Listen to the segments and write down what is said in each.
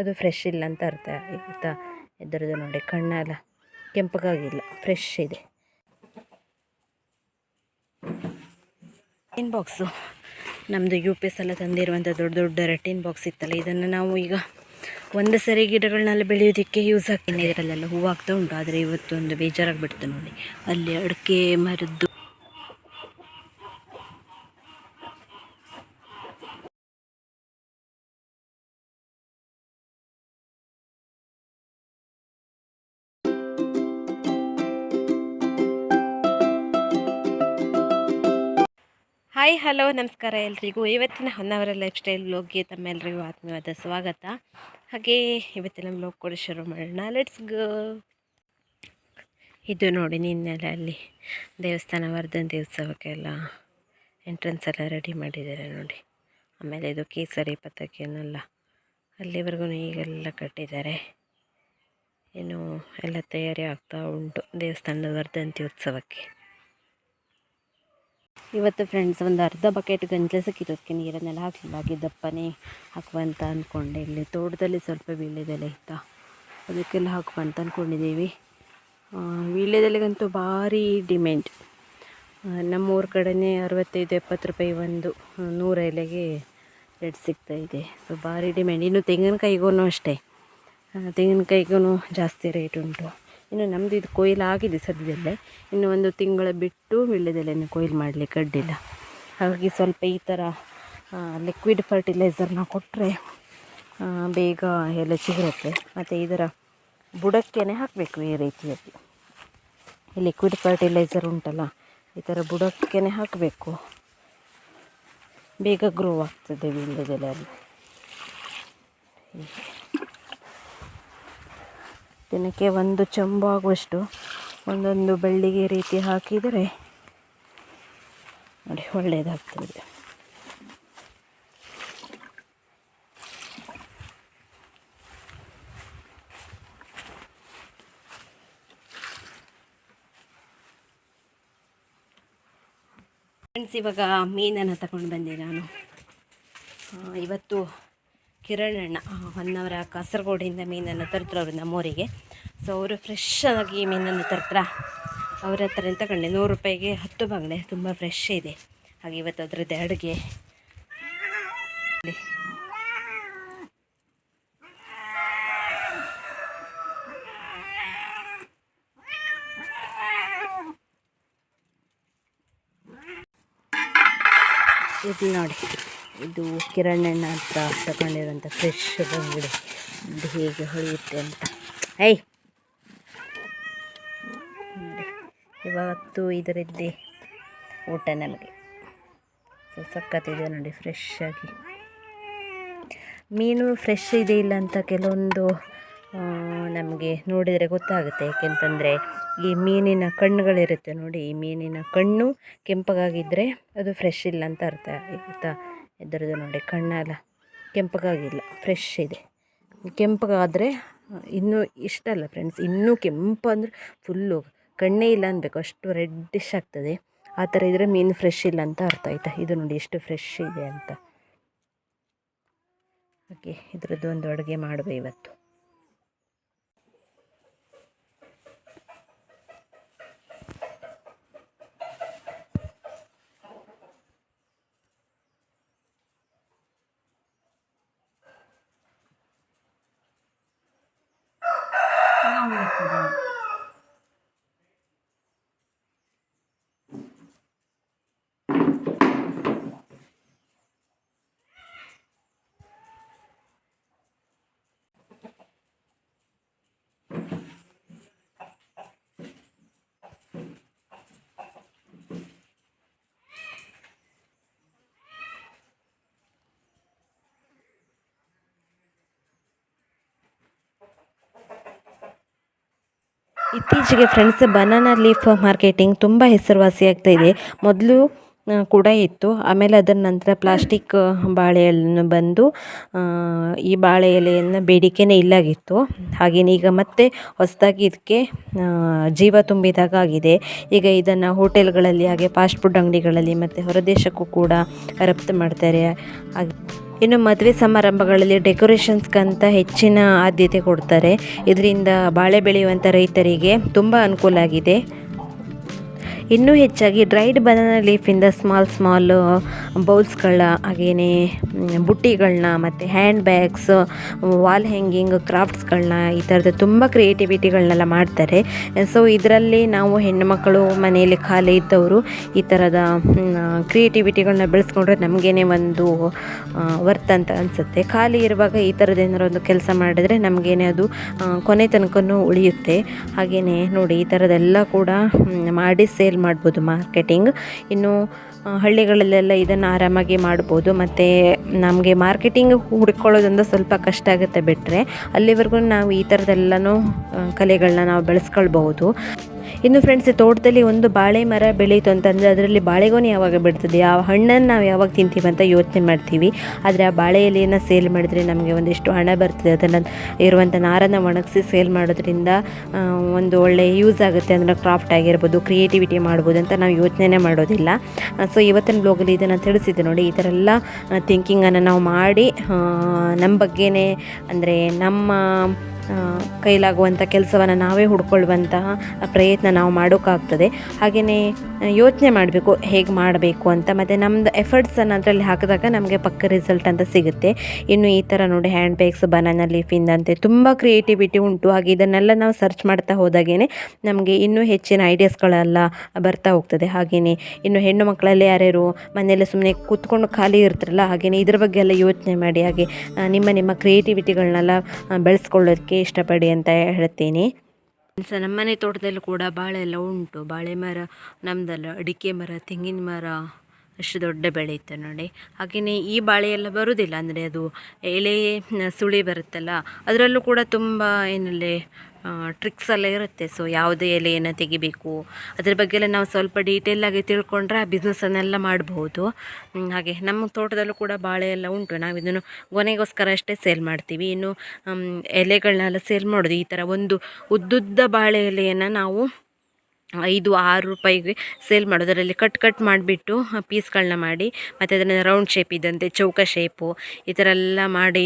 ಅದು ಫ್ರೆಶ್ ಇಲ್ಲ ಅಂತ ಅರ್ಥ ಆಯಿತಾ? ಇದರದ್ದು ನೋಡಿ ಕಣ್ಣೆಲ್ಲ ಕೆಂಪಗಾಗಿಲ್ಲ ಫ್ರೆಶ್ ಇದೆ. ಟಿನ್ ಬಾಕ್ಸು ನಮ್ಮದು ಯು ಪಿ ಎಸ್ ಎಲ್ಲ ತಂದಿರುವಂಥ ದೊಡ್ಡ ದೊಡ್ಡ ರೆಟಿನ್ ಬಾಕ್ಸ್ ಇತ್ತಲ್ಲ, ಇದನ್ನು ನಾವು ಈಗ ಒಂದು ಸರಿ ಗಿಡಗಳನ್ನೆಲ್ಲ ಬೆಳೆಯೋದಕ್ಕೆ ಯೂಸ್ ಆಗ್ತೀನಿ ಇದರಲ್ಲೆಲ್ಲ ಹೂವು ಆಗ್ತಾ ಉಂಟು, ಆದರೆ ಇವತ್ತೊಂದು ಬೇಜಾರಾಗಿಬಿಡ್ತು ನೋಡಿ. ಅಲ್ಲಿ ಅಡಿಕೆ ಮರದ್ದು ಹಾಯ್, ಹಲೋ, ನಮಸ್ಕಾರ ಎಲ್ರಿಗೂ. ಇವತ್ತಿನ ಹೊನ್ನಾವರ ಲೈಫ್ ಸ್ಟೈಲ್ ಬ್ಲಾಗ್ಗೆ ತಮ್ಮೆಲ್ಲರಿಗೂ ಆತ್ಮೀಯವಾದ ಸ್ವಾಗತ. ಹಾಗೆ, ಇವತ್ತಿನ ಬ್ಲಾಗ್ ಕೂಡ ಶುರು ಮಾಡೋಣ. ಲೆಟ್ಸ್ ಗೋ ಇದು ನೋಡಿ ನಿನ್ನೆಲ್ಲ ಅಲ್ಲಿ ದೇವಸ್ಥಾನ ವರ್ಧನ್ ಉತ್ಸವಕ್ಕೆಲ್ಲ ಎಂಟ್ರೆನ್ಸ್ ಎಲ್ಲ ರೆಡಿ ಮಾಡಿದ್ದಾರೆ ನೋಡಿ. ಆಮೇಲೆ ಇದು ಕೇಸರಿ ಪತಾಕಿಯನ್ನೆಲ್ಲ ಅಲ್ಲಿವರೆಗೂ ಈಗೆಲ್ಲ ಕಟ್ಟಿದ್ದಾರೆ. ಏನು ಎಲ್ಲ ತಯಾರಿ ಆಗ್ತಾ ಉಂಟು ದೇವಸ್ಥಾನದ ವರ್ಧಂತಿ ಉತ್ಸವಕ್ಕೆ. ಇವತ್ತು ಫ್ರೆಂಡ್ಸ್ ಒಂದು ಅರ್ಧ ಬಕೆಟ್ ಗಂಜಲ ಸಿಕ್ಕಿರೋದಕ್ಕೆ ನೀರನ್ನೆಲ್ಲ ಹಾಕಲಿಲ್ಲ. ದಪ್ಪನೇ ಹಾಕುವಂತ ಅಂದ್ಕೊಂಡೆ ಇಲ್ಲಿ ತೋಟದಲ್ಲಿ ಸ್ವಲ್ಪ ವೀಳ್ಯದೆಲೆ ಇತ್ತ. ಅದಕ್ಕೆಲ್ಲ ಹಾಕುವಂತ ಅಂದ್ಕೊಂಡಿದ್ದೀವಿ ವೀಳ್ಯದೆಲೆಗಂತೂ ಭಾರಿ ಡಿಮ್ಯಾಂಡ್ ನಮ್ಮೂರ ಕಡೆಯೇ ಅರವತ್ತೈದು, ಎಪ್ಪತ್ತು ರೂಪಾಯಿ ಒಂದು ನೂರ ಎಲೆಗೆ ರೇಟ್ ಸಿಗ್ತಾ ಇದೆ. ಸೊ ಭಾರಿ ಡಿಮ್ಯಾಂಡ್ ಇನ್ನು ತೆಂಗಿನಕಾಯಿಗೂ ಅಷ್ಟೇ. ತೆಂಗಿನಕಾಯಿಗೂ ಜಾಸ್ತಿ ರೇಟ್ ಉಂಟು. ಇನ್ನು ನಮ್ಮದು ಇದು ಕೊಯ್ಲು ಆಗಿದೆ ಸದ್ಯದಲ್ಲೇ. ಇನ್ನು ಒಂದು ತಿಂಗಳ ಬಿಟ್ಟು ವೀಳ್ಯದೆಲೆಯನ್ನು ಕೊಯ್ಲು ಮಾಡಲಿಕ್ಕೆ ಅಡ್ಡಿಲ್ಲ ಹಾಗಾಗಿ ಸ್ವಲ್ಪ ಈ ಥರ ಲಿಕ್ವಿಡ್ ಫರ್ಟಿಲೈಸರ್ನ ಕೊಟ್ಟರೆ ಬೇಗ ಎಲೆ ಚಿಗುರುತ್ತೆ. ಮತ್ತು ಇದರ ಬುಡಕ್ಕೇ ಹಾಕಬೇಕು ಈ ರೀತಿಯಲ್ಲಿ. ಈ ಲಿಕ್ವಿಡ್ ಫರ್ಟಿಲೈಸರ್ ಉಂಟಲ್ಲ, ಈ ಥರ ಬುಡಕ್ಕೇ ಹಾಕಬೇಕು. ಬೇಗ ಗ್ರೋ ಆಗ್ತದೆ ವೀಳ್ಯದೆಲೆ ಅಲ್ಲಿ ದಿನಕ್ಕೆ ಒಂದು ಚಂಬು ಆಗುವಷ್ಟು ಒಂದೊಂದು ಬೆಳ್ಳಿಗೆ ರೀತಿ ಹಾಕಿದರೆ ನೋಡಿ, ಒಳ್ಳೆಯದಾಗ್ತದೆ. ಫ್ರೆಂಡ್ಸ್ ಇವಾಗ ಮೀನನ್ನು ತಗೊಂಡು ಬಂದೆ ನಾನು. ಇವತ್ತು ಕಿರಣಣ್ಣ ಹೊನ್ನವರ ಕಾಸರಗೋಡಿಂದ ಮೀನನ್ನು ತರ್ತಾರೆ ಅವರು ನಮ್ಮೂರಿಗೆ. ಸೊ ಅವರು ಫ್ರೆಶ್ ಆಗಿ ಮೀನನ್ನು ತರ್ತಾರೆ ಅವ್ರ ಹತ್ರ ತಗೊಂಡೆ ನೂರು ರೂಪಾಯಿಗೆ ಹತ್ತು ಬಂಗಡೆ ತುಂಬ ಫ್ರೆಶ್ ಇದೆ. ಹಾಗೆ ಇವತ್ತು ಅದರದ್ದು ಅಡುಗೆ. ಇದು ನೋಡಿ. ಇದು ಕಿರಣಣ್ಣ ಅಂತ ತಗೊಂಡಿರೋಂಥ ಫ್ರೆಶ್ ಬಂಗುಡೆ ಇದು ಹೇಗೆ ಹೊಳೆಯುತ್ತೆ ಅಂತ. ಐ ಇವತ್ತು ಇದರದ್ದೇ ಊಟ ನಮಗೆ. ಸೊ ಸಕ್ಕತ್ತಿದೆ ನೋಡಿ ಫ್ರೆಶ್ ಆಗಿ. ಮೀನು ಫ್ರೆಶ್ ಇದೆ ಇಲ್ಲ ಅಂತ ಕೆಲವೊಂದು ನಮಗೆ ನೋಡಿದರೆ ಗೊತ್ತಾಗುತ್ತೆ. ಏಕೆಂತಂದರೆ ಈ ಮೀನಿನ ಕಣ್ಣುಗಳಿರುತ್ತೆ ನೋಡಿ, ಈ ಮೀನಿನ ಕಣ್ಣು ಕೆಂಪಗಾಗಿದ್ದರೆ ಅದು ಫ್ರೆಶ್ ಇಲ್ಲ ಅಂತ ಅರ್ಥ ಆಯಿತಾ? ಇದರದ್ದು ನೋಡಿ ಕಣ್ಣೆಲ್ಲ ಕೆಂಪಗಾಗಿಲ್ಲ ಫ್ರೆಶ್ ಇದೆ. ಕೆಂಪಗಾದರೆ, ಇನ್ನೂ ಇಷ್ಟಲ್ಲ ಫ್ರೆಂಡ್ಸ್ ಇನ್ನೂ ಕೆಂಪು ಅಂದರೆ ಫುಲ್ಲು ಕಣ್ಣೇ ಇಲ್ಲ ಅನ್ಬೇಕು, ಅಷ್ಟು ರೆಡ್ಡಿಶ್ ಆಗ್ತದೆ. ಆ ಥರ ಇದ್ದರೆ ಮೀನು ಫ್ರೆಶ್ ಇಲ್ಲ ಅಂತ ಅರ್ಥ ಆಯ್ತಾ? ಇದು ನೋಡಿ ಎಷ್ಟು ಫ್ರೆಶ್ ಇದೆ ಅಂತ. ಓಕೆ ಇದರದ್ದು ಒಂದು ಅಡುಗೆ ಮಾಡುವ ಇವತ್ತು. ಇತ್ತೀಚೆಗೆ ಫ್ರೆಂಡ್ಸ್ ಬನಾನಾ ಲೀಫ್ ಮಾರ್ಕೆಟಿಂಗ್ ತುಂಬ ಹೆಸರುವಾಸಿಯಾಗ್ತಾ ಇದೆ. ಮೊದಲು ಕೂಡ ಇತ್ತು. ಆಮೇಲೆ ಅದರ ನಂತರ ಪ್ಲಾಸ್ಟಿಕ್ ಬಾಳೆ ಎಲೆಯನ್ನು ಬಂದು ಈ ಬಾಳೆ ಎಲೆಯನ್ನು ಬೇಡಿಕೆಯೇ ಇಲ್ಲಾಗಿತ್ತು. ಹಾಗೆಯೇ ಈಗ ಮತ್ತೆ ಹೊಸದಾಗಿ ಇದಕ್ಕೆ ಜೀವ ತುಂಬಿದಾಗ ಆಗಿದೆ. ಈಗ ಇದನ್ನು ಹೋಟೆಲ್ಗಳಲ್ಲಿ, ಹಾಗೆ ಫಾಸ್ಟ್ ಫುಡ್ ಅಂಗಡಿಗಳಲ್ಲಿ ಮತ್ತು ಹೊರದೇಶಕ್ಕೂ ಕೂಡ ರಫ್ತು ಮಾಡ್ತಾರೆ. ಹಾಗೆ ಇನ್ನು ಮದುವೆ ಸಮಾರಂಭಗಳಲ್ಲಿ ಡೆಕೋರೇಷನ್ಸ್ಗಂತ ಹೆಚ್ಚಿನ ಆದ್ಯತೆ ಕೊಡ್ತಾರೆ. ಇದರಿಂದ ಬಾಳೆ ಬೆಳೆಯುವಂಥ ರೈತರಿಗೆ ತುಂಬ ಅನುಕೂಲ ಆಗಿದೆ. ಇನ್ನೂ ಹೆಚ್ಚಾಗಿ ಡ್ರೈಡ್ ಬನಾನಾ ಲೀಫಿಂದ ಸ್ಮಾಲ್ ಸ್ಮಾಲ್ ಬೌಲ್ಸ್ಗಳ ಹಾಗೆಯೇ ಬುಟ್ಟಿಗಳನ್ನ ಮತ್ತು ಹ್ಯಾಂಡ್ ಬ್ಯಾಗ್ಸ್ ವಾಲ್ ಹ್ಯಾಂಗಿಂಗ್ ಕ್ರಾಫ್ಟ್ಸ್ಗಳನ್ನ ಈ ಥರದ ತುಂಬ ಕ್ರಿಯೇಟಿವಿಟಿಗಳನ್ನೆಲ್ಲ ಮಾಡ್ತಾರೆ. ಸೊ ಇದರಲ್ಲಿ ನಾವು ಹೆಣ್ಣುಮಕ್ಕಳು ಮನೆಯಲ್ಲಿ ಖಾಲಿ ಇದ್ದವರು ಈ ಥರದ ಕ್ರಿಯೇಟಿವಿಟಿಗಳನ್ನ ಬೆಳೆಸ್ಕೊಂಡ್ರೆ ನಮಗೇನೆ ಒಂದು ವರ್ತ್ ಅಂತ ಅನಿಸುತ್ತೆ. ಖಾಲಿ ಇರುವಾಗ ಈ ಥರದ ಏನಾರು ಒಂದು ಕೆಲಸ ಮಾಡಿದ್ರೆ ನಮಗೇನೆ ಅದು ಕೊನೆ ತನಕನೂ ಉಳಿಯುತ್ತೆ. ಹಾಗೆಯೇ ನೋಡಿ ಈ ಥರದೆಲ್ಲ ಕೂಡ ಮಾಡಿ ಸೇಲ್ ಮಾಡ್ಬೋದು ಮಾರ್ಕೆಟಿಂಗ್. ಇನ್ನು ಹಳ್ಳಿಗಳಲ್ಲೆಲ್ಲ ಇದನ್ನು ಆರಾಮಾಗಿ ಮಾಡ್ಬೋದು. ಮತ್ತು ನಮಗೆ ಮಾರ್ಕೆಟಿಂಗ್ ಹುಡ್ಕೊಳ್ಳೋದ್ರಿಂದ ಸ್ವಲ್ಪ ಕಷ್ಟ ಆಗುತ್ತೆ ಬಿಟ್ಟರೆ ಅಲ್ಲಿವರೆಗೂ ನಾವು ಈ ಥರದ್ದೆಲ್ಲನೂ ಕಲೆಗಳನ್ನ ನಾವು ಬೆಳೆಸ್ಕೊಳ್ಬಹುದು. ಇನ್ನು ಫ್ರೆಂಡ್ಸ್ ತೋಟದಲ್ಲಿ ಒಂದು ಬಾಳೆ ಮರ ಬೆಳೀತು ಅಂತಂದರೆ ಅದರಲ್ಲಿ ಬಾಳೆಗೊನೆ ಯಾವಾಗ ಬಿಡ್ತದೆ? ಆ ಹಣ್ಣನ್ನು ನಾವು ಯಾವಾಗ ತಿಂತೀವಿ ಅಂತ ಯೋಚನೆ ಮಾಡ್ತೀವಿ. ಆದರೆ ಆ ಬಾಳೆ ಎಲೆಯನ್ನು ಸೇಲ್ ಮಾಡಿದ್ರೆ ನಮಗೆ ಒಂದಿಷ್ಟು ಹಣ ಬರ್ತದೆ. ಅದನ್ನು ಇರುವಂಥ ನಾರನ್ನು ಒಣಗಿಸಿ ಸೇಲ್ ಮಾಡೋದ್ರಿಂದ ಒಂದು ಒಳ್ಳೆ ಯೂಸ್ ಆಗುತ್ತೆ. ಅಂದರೆ ಕ್ರಾಫ್ಟ್ ಆಗಿರ್ಬೋದು ಕ್ರಿಯೇಟಿವಿಟಿ ಮಾಡ್ಬೋದು ಅಂತ ನಾವು ಯೋಚನೆ ಮಾಡೋದಿಲ್ಲ. ಸೊ ಇವತ್ತಿನ ಬ್ಲಾಗಲ್ಲಿ ಇದನ್ನು ತಿಳಿಸಿದ್ದೆ ನೋಡಿ, ಈ ಥರ ಎಲ್ಲ ಥಿಂಕಿಂಗನ್ನು ನಾವು ಮಾಡಿ ನಮ್ಮ ಬಗ್ಗೆನೇ ಅಂದರೆ ನಮ್ಮ ಕೈಲಾಗುವಂಥ ಕೆಲಸವನ್ನು ನಾವೇ ಹುಡ್ಕೊಳ್ಳುವಂತಹ ಪ್ರಯತ್ನ ನಾವು ಮಾಡೋಕ್ಕಾಗ್ತದೆ ಹಾಗೆಯೇ ಯೋಚನೆ ಮಾಡಬೇಕು, ಹೇಗೆ ಮಾಡಬೇಕು ಅಂತ, ಮತ್ತು ನಮ್ಮದು ಎಫರ್ಟ್ಸನ್ನು ಅದರಲ್ಲಿ ಹಾಕಿದಾಗ ನಮಗೆ ಪಕ್ಕ ರಿಸಲ್ಟ್ ಅಂತ ಸಿಗುತ್ತೆ. ಇನ್ನು ಈ ಥರ ನೋಡಿ ಹ್ಯಾಂಡ್ ಬ್ಯಾಗ್ಸ್ ಬನಾನಾ ಲೀಫಿಂದಂತೆ ತುಂಬ ಕ್ರಿಯೇಟಿವಿಟಿ ಉಂಟು. ಹಾಗೆ ಇದನ್ನೆಲ್ಲ ನಾವು ಸರ್ಚ್ ಮಾಡ್ತಾ ಹೋದಾಗೇ ನಮಗೆ ಇನ್ನೂ ಹೆಚ್ಚಿನ ಐಡಿಯಾಸ್ಗಳೆಲ್ಲ ಬರ್ತಾ ಹೋಗ್ತದೆ. ಹಾಗೆಯೇ ಇನ್ನು ಹೆಣ್ಣು ಮಕ್ಕಳಲ್ಲಿ ಯಾರ್ಯಾರು ಮನೆಯಲ್ಲಿ ಸುಮ್ಮನೆ ಕೂತ್ಕೊಂಡು ಖಾಲಿ ಇರ್ತಾರಲ್ಲ ಹಾಗೆಯೇ ಇದ್ರ ಬಗ್ಗೆ ಎಲ್ಲ ಯೋಚನೆ ಮಾಡಿ, ಹಾಗೆ ನಿಮ್ಮ ನಿಮ್ಮ ಕ್ರಿಯೇಟಿವಿಟಿಗಳನ್ನೆಲ್ಲ ಬೆಳೆಸ್ಕೊಳ್ಳೋದಕ್ಕೆ ಇಷ್ಟಪಡಿ ಅಂತ ಹೇಳ್ತೀನಿ ನಮ್ಮನೆ ತೋಟದಲ್ಲೂ ಕೂಡ ಬಾಳೆ ಎಲ್ಲ ಉಂಟು. ಬಾಳೆ ಮರ ನಮ್ಮದಲ್ಲ ಅಡಿಕೆ ಮರ, ತೆಂಗಿನ ಮರ, ಅಷ್ಟು ದೊಡ್ಡ ಬೆಳೆಯುತ್ತೆ ನೋಡಿ. ಹಾಗೆಯೇ ಈ ಬಾಳೆ ಎಲ್ಲ ಬರುವುದಿಲ್ಲ ಅಂದರೆ ಅದು ಎಲೆ, ಸುಳಿ ಬರುತ್ತಲ್ಲ, ಅದರಲ್ಲೂ ಕೂಡ ತುಂಬ ಏನಲ್ಲಿ ಟ್ರಿಕ್ಸ್ ಎಲ್ಲ ಇರುತ್ತೆ. ಸೊ ಯಾವುದೇ ಎಲೆಯನ್ನು ತೆಗಿಬೇಕು, ಅದ್ರ ಬಗ್ಗೆ ಎಲ್ಲ ನಾವು ಸ್ವಲ್ಪ ಡೀಟೇಲಾಗಿ ತಿಳ್ಕೊಂಡ್ರೆ ಆ ಬಿಸ್ನೆಸ್ಸನ್ನೆಲ್ಲ ಮಾಡ್ಬೋದು. ಹಾಗೆ ನಮ್ಮ ತೋಟದಲ್ಲೂ ಕೂಡ ಬಾಳೆ ಎಲ್ಲ ಉಂಟು. ನಾವು ಇದನ್ನು ಗೊನೆಗೋಸ್ಕರ ಅಷ್ಟೇ ಸೇಲ್ ಮಾಡ್ತೀವಿ. ಇನ್ನು ಎಲೆಗಳನ್ನೆಲ್ಲ ಸೇಲ್ ಮಾಡೋದು ಈ ಥರ ಒಂದು ಉದ್ದುದ್ದ ಬಾಳೆ ಎಲೆಯನ್ನು ನಾವು ಐದು, ಆರು ರೂಪಾಯಿಗೆ ಸೇಲ್ ಮಾಡೋದರಲ್ಲಿ ಕಟ್ ಕಟ್ ಮಾಡಿಬಿಟ್ಟು ಪೀಸ್ಗಳನ್ನ ಮಾಡಿ, ಮತ್ತು ಅದನ್ನು ರೌಂಡ್ ಶೇಪ್ ಇದ್ದಂತೆ, ಚೌಕ ಶೇಪು ಈ ಥರ ಎಲ್ಲ ಮಾಡಿ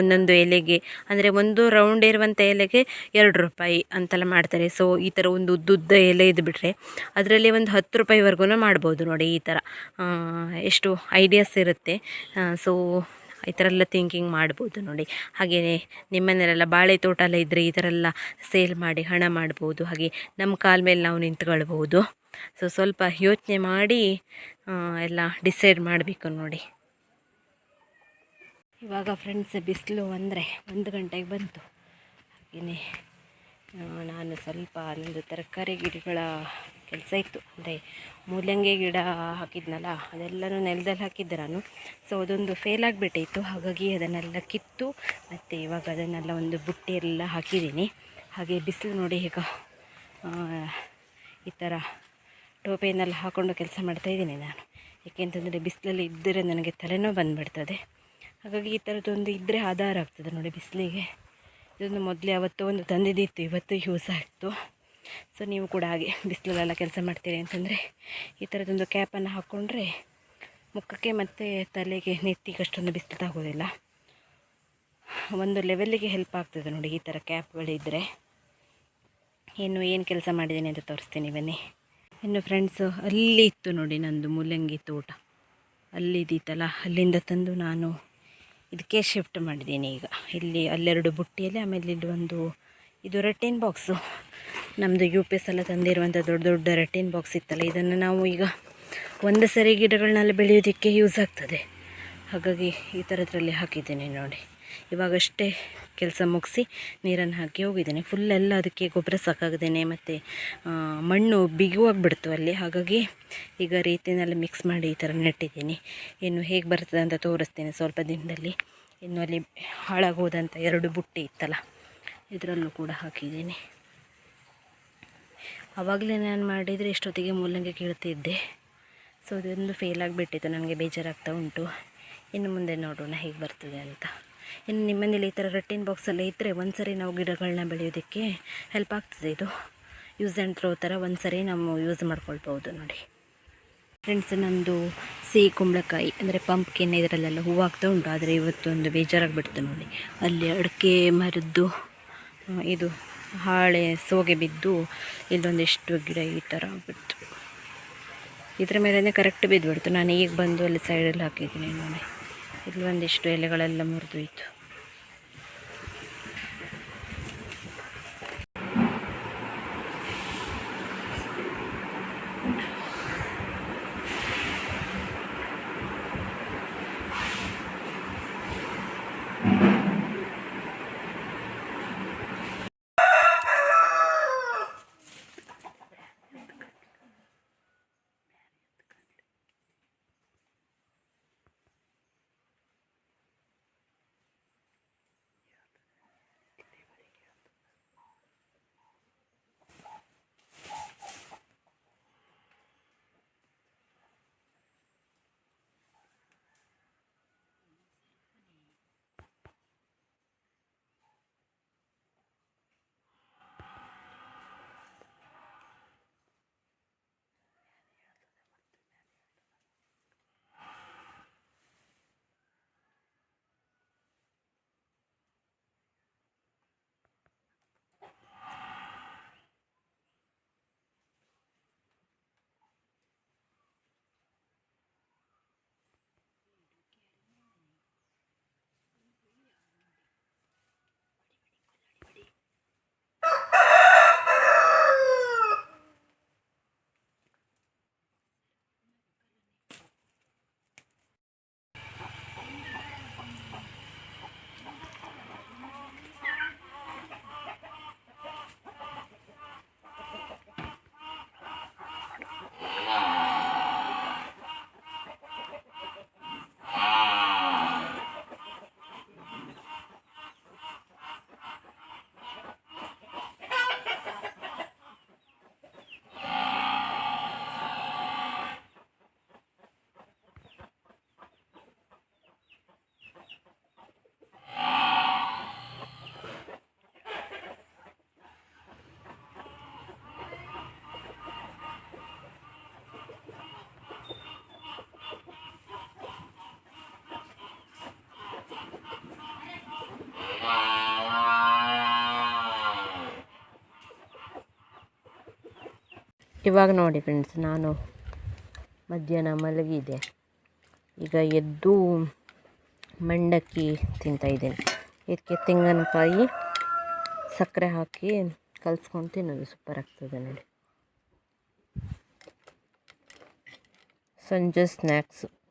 ಒಂದೊಂದು ಎಲೆಗೆ, ಅಂದರೆ ಒಂದು ರೌಂಡ್ ಇರುವಂಥ ಎಲೆಗೆ ಎರಡು ರೂಪಾಯಿ ಅಂತೆಲ್ಲ ಮಾಡ್ತಾರೆ. ಸೊ ಈ ಥರ ಒಂದು ಉದ್ದುದ್ದ ಎಲೆ ಇದ್ಬಿಟ್ರೆ, ಅದರಲ್ಲಿ ಒಂದು ಹತ್ತು ರೂಪಾಯಿವರೆಗೂ ಮಾಡ್ಬೋದು ನೋಡಿ ಈ ಥರ ಎಷ್ಟು ಐಡಿಯಾಸ್ ಇರುತ್ತೆ. ಸೊ ಈ ಥರ ಎಲ್ಲ ಥಿಂಕಿಂಗ್ ಮಾಡ್ಬೋದು ನೋಡಿ. ಹಾಗೆಯೇ ನಿಮ್ಮನೆಲ್ಲ ಬಾಳೆ ತೋಟ ಎಲ್ಲ ಇದ್ದರೆ ಈ ಥರ ಎಲ್ಲ ಸೇಲ್ ಮಾಡಿ ಹಣ ಮಾಡ್ಬೋದು. ಹಾಗೆ ನಮ್ಮ ಕಾಲ ಮೇಲೆ ನಾವು ನಿಂತ್ಕೊಳ್ಬೋದು. ಸೊ ಸ್ವಲ್ಪ ಯೋಚನೆ ಮಾಡಿ ಎಲ್ಲ ಡಿಸೈಡ್ ಮಾಡಬೇಕು ನೋಡಿ. ಇವಾಗ ಫ್ರೆಂಡ್ಸ್ ಬಿಸಿಲು ಅಂದರೆ ಒಂದು ಗಂಟೆಗೆ ಬಂತು. ಹಾಗೆಯೇ ನಾನು ಸ್ವಲ್ಪ ನಂದು ತರಕಾರಿ ಗಿಡಗಳ ಕೆಲಸ ಇತ್ತು. ಅಂದರೆ ಮೂಲಂಗಿ ಗಿಡ ಹಾಕಿದ್ನಲ್ಲ, ಅದೆಲ್ಲನೂ ನೆಲದಲ್ಲಿ ಹಾಕಿದ್ದೆ ನಾನು ಸೊ ಅದೊಂದು ಫೇಲ್ ಆಗಿಬಿಟ್ಟಿತ್ತು. ಹಾಗಾಗಿ ಅದನ್ನೆಲ್ಲ ಕಿತ್ತು, ಮತ್ತು ಇವಾಗ ಅದನ್ನೆಲ್ಲ ಒಂದು ಬುಟ್ಟಿಯೆಲ್ಲ ಹಾಕಿದ್ದೀನಿ. ಹಾಗೆ ಬಿಸಿಲು ನೋಡಿ ಈಗ ಈ ಥರ ಟೋಪೆಯನ್ನೆಲ್ಲ ಹಾಕ್ಕೊಂಡು ಕೆಲಸ ಮಾಡ್ತಾಯಿದ್ದೀನಿ ನಾನು. ಏಕೆಂತಂದರೆ ಬಿಸಿಲಲ್ಲಿ ಇದ್ದರೆ ನನಗೆ ತಲೆನೋವು ಬಂದುಬಿಡ್ತದೆ. ಹಾಗಾಗಿ ಈ ಥರದ್ದೊಂದು ಇದ್ದರೆ ಆಧಾರ ಆಗ್ತದೆ ನೋಡಿ ಬಿಸಿಲಿಗೆ. ಇದೊಂದು ಮೊದಲು ಯಾವತ್ತೋ ಒಂದು ತಂದಿದ್ದಿತ್ತು, ಇವತ್ತು ಯೂಸ್ ಆಗ್ತು. ಸೊ ನೀವು ಕೂಡ ಹಾಗೆ ಬಿಸಿಲಲ್ಲೆಲ್ಲ ಕೆಲಸ ಮಾಡ್ತೀರಿ ಅಂತಂದರೆ ಈ ಥರದೊಂದು ಕ್ಯಾಪನ್ನು ಹಾಕ್ಕೊಂಡ್ರೆ ಮುಖಕ್ಕೆ ಮತ್ತು ತಲೆಗೆ ನೆತ್ತಿಗೆ ಅಷ್ಟೊಂದು ಬಿಸಿಲು ತಾಗೋದಿಲ್ಲ. ಒಂದು ಲೆವೆಲ್ಲಿಗೆ ಹೆಲ್ಪ್ ಆಗ್ತದೆ ನೋಡಿ ಈ ಥರ ಕ್ಯಾಪ್ಗಳಿದ್ದರೆ ಇನ್ನು ಏನು ಕೆಲಸ ಮಾಡಿದ್ದೀನಿ ಅಂತ ತೋರಿಸ್ತೀನಿ ಬನ್ನಿ. ಇನ್ನು ಫ್ರೆಂಡ್ಸು ಅಲ್ಲಿ ಇತ್ತು ನೋಡಿ ನಂದು ಮೂಲಂಗಿ ತೋಟ. ಅಲ್ಲಿದ್ದಿತ್ತಲ್ಲ ಅಲ್ಲಿಂದ ತಂದು ನಾನು ಇದಕ್ಕೆ ಶಿಫ್ಟ್ ಮಾಡಿದ್ದೀನಿ ಈಗ. ಇಲ್ಲಿ ಅಲ್ಲೆರಡು ಬುಟ್ಟಿಯಲ್ಲಿ, ಆಮೇಲೆ ಇಲ್ಲಿ ಒಂದು ಇದು ರೆಟಿನ್ ಬಾಕ್ಸು ನಮ್ಮದು ಯು ಪಿ ಎಸ್ ಎಲ್ಲ ತಂದಿರುವಂಥ ದೊಡ್ಡ ದೊಡ್ಡ ರೆಟಿನ್ ಬಾಕ್ಸ್ ಇತ್ತಲ್ಲ, ಇದನ್ನು ನಾವು ಈಗ ಒಂದು ಸರಿ ಗಿಡಗಳನ್ನೆಲ್ಲ ಬೆಳೆಯೋದಕ್ಕೆ ಯೂಸ್ ಆಗ್ತದೆ. ಹಾಗಾಗಿ ಈ ಥರದ್ರಲ್ಲಿ ಹಾಕಿದ್ದೀನಿ ನೋಡಿ. ಇವಾಗಷ್ಟೇ ಕೆಲಸ ಮುಗಿಸಿ ನೀರನ್ನು ಹಾಕಿ ಹೋಗಿದ್ದೀನಿ. ಫುಲ್ ಎಲ್ಲ ಅದಕ್ಕೆ ಗೊಬ್ಬರ ಸಾಕಾಗದೇನೆ ಮತ್ತು ಮಣ್ಣು ಬಿಗುವಾಗಿಬಿಡ್ತು ಅಲ್ಲಿ. ಹಾಗಾಗಿ ಈಗ ರೀತಿಯಲ್ಲಿ ಮಿಕ್ಸ್ ಮಾಡಿ ಈ ಥರ ನೆಟ್ಟಿದ್ದೀನಿ. ಇನ್ನು ಹೇಗೆ ಬರ್ತದೆ ಅಂತ ತೋರಿಸ್ತೀನಿ ಸ್ವಲ್ಪ ದಿನದಲ್ಲಿ. ಇನ್ನು ಅಲ್ಲಿ ಹಾಳಾಗೋದಂಥ ಎರಡು ಬುಟ್ಟಿ ಇತ್ತಲ್ಲ, ಇದರಲ್ಲೂ ಕೂಡ ಹಾಕಿದ್ದೀನಿ. ಆವಾಗಲೇ ನಾನು ಮಾಡಿದರೆ ಇಷ್ಟೊತ್ತಿಗೆ ಮೂಲಂಗಿ ಕೀಳ್ತಿದ್ದೆ. ಸೊ ಇದೊಂದು ಫೇಲ್ ಆಗಿಬಿಟ್ಟಿತ್ತು. ನನಗೆ ಬೇಜಾರಾಗ್ತಾ ಉಂಟು. ಇನ್ನು ಮುಂದೆ ನೋಡೋಣ ಹೇಗೆ ಬರ್ತದೆ ಅಂತ. ಇನ್ನು ನಿಮ್ಮನೇಲಿ ಈ ಥರ ರಟ್ಟಿನ ಬಾಕ್ಸಲ್ಲಿ ಇದ್ದರೆ ಒಂದು ಸರಿ ನಾವು ಗಿಡಗಳನ್ನ ಬೆಳೆಯೋದಕ್ಕೆ ಹೆಲ್ಪ್ ಆಗ್ತದೆ ಇದು. ಯೂಸ್ ಆ್ಯಂಡ್ ಥ್ರೋ ಥರ ಒಂದು ಸರಿ ನಾವು ಯೂಸ್ ಮಾಡ್ಕೊಳ್ಬೋದು ನೋಡಿ. ಫ್ರೆಂಡ್ಸ್ ನಮ್ಮದು ಸಿಹಿ ಕುಂಬಳಕಾಯಿ, ಅಂದರೆ ಪಂಪ್ಕಿನ್ ಇದರಲ್ಲೆಲ್ಲ ಹೂವಾಗ್ತಾ ಉಂಟು. ಆದರೆ ಇವತ್ತೊಂದು ಬೇಜಾರಾಗಿಬಿಡ್ತು ನೋಡಿ. ಅಲ್ಲಿ ಅಡಿಕೆ ಮರದ್ದು ಇದು. ಹಾಳೆ ಸೋಗೆ ಬಿದ್ದು ಇಲ್ಲೊಂದಿಷ್ಟು ಗಿಡ ಈ ಥರ ಆಗ್ಬಿಡ್ತು. ಇದ್ರ ಮೇಲೇ ಕರೆಕ್ಟ್ ಬಿದ್ದುಬಿಡ್ತು ನಾನು ಈಗ ಬಂದು ಅಲ್ಲಿ ಸೈಡಲ್ಲಿ ಹಾಕಿದ್ದೀನಿ ನೋಡಿ. ಇಲ್ಲಿ ಒಂದಿಷ್ಟು ಎಲೆಗಳೆಲ್ಲ ಮುರಿದೋಯ್ತು ಇವಾಗ ನೋಡಿ ಫ್ರೆಂಡ್ಸ್ ನಾನು ಮಧ್ಯಾಹ್ನ ಮಲಗಿದೆ ಈಗ ಎದ್ದು ಮಂಡಕ್ಕಿ ತಿಂತಾಯಿದ್ದೇನೆ ಇದಕ್ಕೆ ತೆಂಗಿನಕಾಯಿ, ಸಕ್ಕರೆ ಹಾಕಿ ಕಲಿಸ್ಕೊಂಡು ತಿನ್ನೋದು. ಸೂಪರ್ ಆಗ್ತದೆ ನೋಡಿ. ಸಂಜೆ ಸ್ನ್ಯಾಕ್ಸು